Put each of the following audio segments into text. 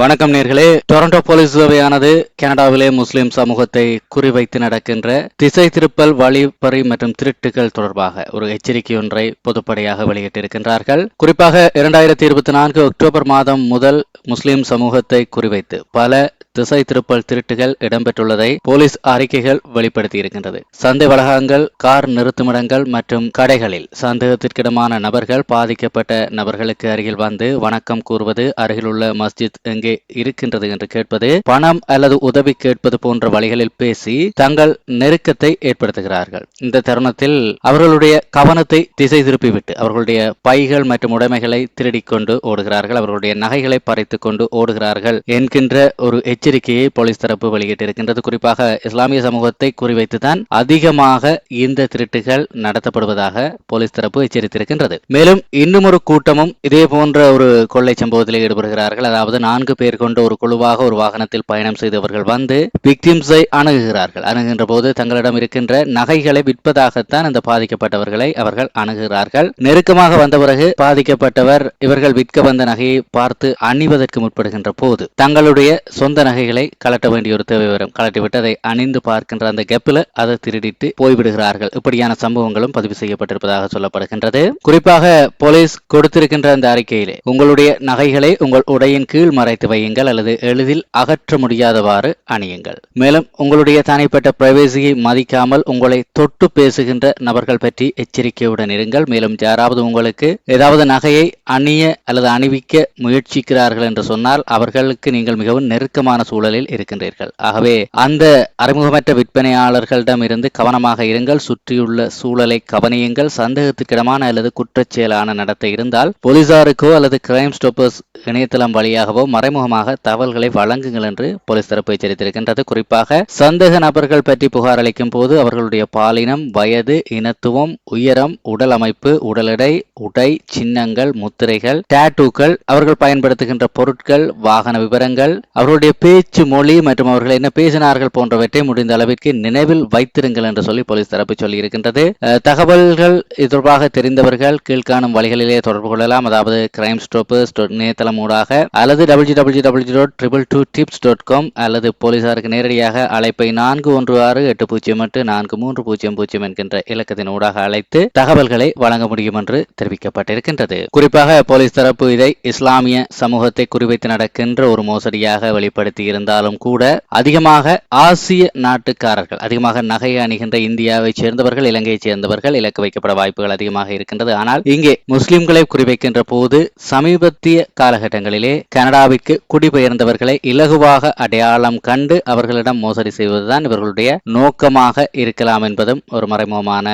வணக்கம் நேர்களே. Toronto police சேவையானது கனடாவிலே முஸ்லிம் சமூகத்தை குறிவைத்து நடக்கின்ற திசை திருப்பல் வழிப்பறி மற்றும் திருட்டுகள் தொடர்பாக ஒரு எச்சரிக்கை ஒன்றை பொதுப்படையாக வெளியிட்டிருக்கின்றார்கள். குறிப்பாக இரண்டாயிரத்தி இருபத்தி நான்கு அக்டோபர் மாதம் முதல் முஸ்லிம் சமூகத்தை குறிவைத்து பல திசை திருப்பல் திருட்டுகள் இடம்பெற்றுள்ளதை போலீஸ் அறிக்கைகள் வெளிப்படுத்தி இருக்கின்றது சந்தை வளாகங்கள் கார் நிறுத்துமிடங்கள் மற்றும் கடைகளில் சந்தேகத்திற்கிடமான நபர்கள் பாதிக்கப்பட்ட நபர்களுக்கு அருகில் வந்து வணக்கம் கூறுவது அருகிலுள்ள மஸ்ஜித் எங்கே இருக்கின்றது என்று கேட்பது பணம் அல்லது உதவி கேட்பது போன்ற வழிகளில் பேசி தங்கள் நெருக்கத்தை ஏற்படுத்துகிறார்கள். இந்த தருணத்தில் அவர்களுடைய கவனத்தை திசை திருப்பிவிட்டு அவர்களுடைய பைகள் மற்றும் உடைமைகளை திருடிக்கொண்டு ஓடுகிறார்கள். அவர்களுடைய நகைகளை பறித்துக் கொண்டு ஓடுகிறார்கள் என்கின்ற ஒரு எச்சரிக்கையை போலீஸ் தரப்பு வெளியிட்டிருக்கின்றது. குறிப்பாக இஸ்லாமிய சமூகத்தை குறிவைத்துதான் அதிகமாக இந்த திருட்டுகள் நடத்தப்படுவதாக போலீஸ் தரப்பு எச்சரித்திருக்கின்றது. மேலும் இன்னும் ஒரு கூட்டமும் இதே போன்ற ஒரு கொள்ளை சம்பவத்தில் ஈடுபடுகிறார்கள். அதாவது நான்கு பேர் கொண்ட ஒரு குழுவாக ஒரு வாகனத்தில் பயணம் செய்தவர்கள் வந்து விக்டிம்ஸை அணுகுகிறார்கள். அணுகின்ற போது தங்களிடம் இருக்கின்ற நகைகளை விற்பதாகத்தான் இந்த பாதிக்கப்பட்டவர்களை அவர்கள் அணுகுகிறார்கள். நெருக்கமாக வந்த பிறகு பாதிக்கப்பட்டவர் இவர்கள் விற்க வந்த நகையை பார்த்து அணிவதற்கு முற்படுகின்ற போது தங்களுடைய சொந்த நகைகளை கலட்ட வேண்டிய ஒரு தேவை வரும். கலட்டிவிட்டு அதை அணிந்து பார்க்கின்ற அந்த கெப்பில் அதை திருடிட்டு போய்விடுகிறார்கள். இப்படியான சம்பவங்களும் பதிவு செய்யப்பட்டிருப்பதாக சொல்லப்படுகின்றது. குறிப்பாக போலீஸ் கொடுத்திருக்கின்ற அந்த அறிக்கையிலே உங்களுடைய நகைகளை உங்கள் உடையின் கீழ் மறைத்து வையுங்கள் அல்லது எளிதில் அகற்ற முடியாதவாறு அணியுங்கள். மேலும் உங்களுடைய தனிப்பட்ட பிரைவேசியை மதிக்காமல் உங்களை தொட்டு பேசுகின்ற நபர்கள் பற்றி எச்சரிக்கையுடன் இருங்கள். மேலும் யாராவது உங்களுக்கு ஏதாவது நகையை அணிய அல்லது அணிவிக்க முயற்சிக்கிறார்கள் என்று சொன்னால் அவர்களுக்கு நீங்கள் மிகவும் நெருக்கமான சூழலில் இருக்கின்றீர்கள். ஆகவே அந்த அறிமுகமற்ற விற்பனையாளர்களிடம் இருந்து கவனமாக இருங்கள். சுற்றியுள்ள சூழலை கவனியுங்கள். சந்தேகத்துக்கிடமான அல்லது குற்றச்செயலான நடத்தை இருந்தால் போலீசாருக்கோ அல்லது கிரைம் ஸ்டாப்பர்ஸ் இணையதளம் வழியாகவோ மறைமுகமாக தகவல்களை வழங்குங்கள் என்று போலீஸ் தரப்பு எச்சரித்திருக்கின்றது. குறிப்பாக சந்தேக நபர்கள் பற்றி புகார் அளிக்கும் போது அவர்களுடைய பாலினம் வயது இனத்துவம் உயரம் உடல் அமைப்பு உடலடை உடை சின்னங்கள் முத்திரைகள் டேட்டூக்கள் அவர்கள் பயன்படுத்துகின்ற பொருட்கள் வாகன விவரங்கள் அவர்களுடைய பேச்சு மொழி மற்றும் அவர்கள் என்ன பேசினார்கள் போன்றவற்றை முடிந்த அளவிற்கு நினைவில் வைத்திருங்கள் என்று சொல்லி போலீஸ் தரப்பு சொல்லியிருக்கின்றது. தகவல்கள் தொடர்பாக தெரிந்தவர்கள் கீழ்காணும் வழிகளிலே தொடர்பு கொள்ளலாம். அதாவது கிரைம் ஸ்டோப்பர்ஸ் இணையதளம் ஊடாக அல்லது W W W dot triple two tips dot com அல்லது போலீசாருக்கு நேரடியாக அழைப்பை நான்கு ஒன்று ஆறு எட்டு பூஜ்ஜியம் எட்டு நான்கு மூன்று பூஜ்ஜியம் பூஜ்ஜியம் என்கின்ற இலக்கத்தின் ஊடாக அழைத்து தகவல்களை வழங்க முடியும் என்று தெரிவிக்கப்பட்டிருக்கின்றது. குறிப்பாக போலீஸ் தரப்பு இதை இஸ்லாமிய சமூகத்தை குறிவைத்து நடக்கின்ற ஒரு மோசடியாக வெளிப்படுத்தி இருந்தாலும் கூட அதிகமாக ஆசிய நாட்டுக்காரர்கள் அதிகமாக நகை அணிகின்ற இந்தியாவை சேர்ந்தவர்கள் இலங்கையை சேர்ந்தவர்கள் இலக்கு வைக்கப்பட வாய்ப்புகள் அதிகமாக இருக்கின்றது. ஆனால் இங்கே முஸ்லிம்களை குறிவைக்கின்ற போது சமீபத்திய காலகட்டங்களிலே கனடாவிற்கு குடிபெயர்ந்தவர்களை இலகுவாக அடையாளம் கண்டு அவர்களிடம் மோசடி செய்வதுதான் இவர்களுடைய நோக்கமாக இருக்கலாம் என்பதும் ஒரு மறைமுகமான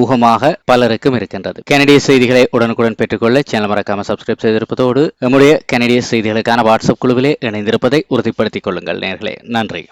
ஊகமாக பலருக்கும் இருக்கின்றது. கனடிய செய்திகளை உடனுக்குடன் பெற்றுக்கொள்ள சேனல் மறக்காம சப்ஸ்கிரைப் செய்திருப்பதோடு நம்முடைய கனடிய செய்திகளுக்கான வாட்ஸ்அப் குழுவிலே இணைந்திருப்பதை உறுதிப்படுத்திக் கொள்ளுங்கள் நேர்களே. நன்றி.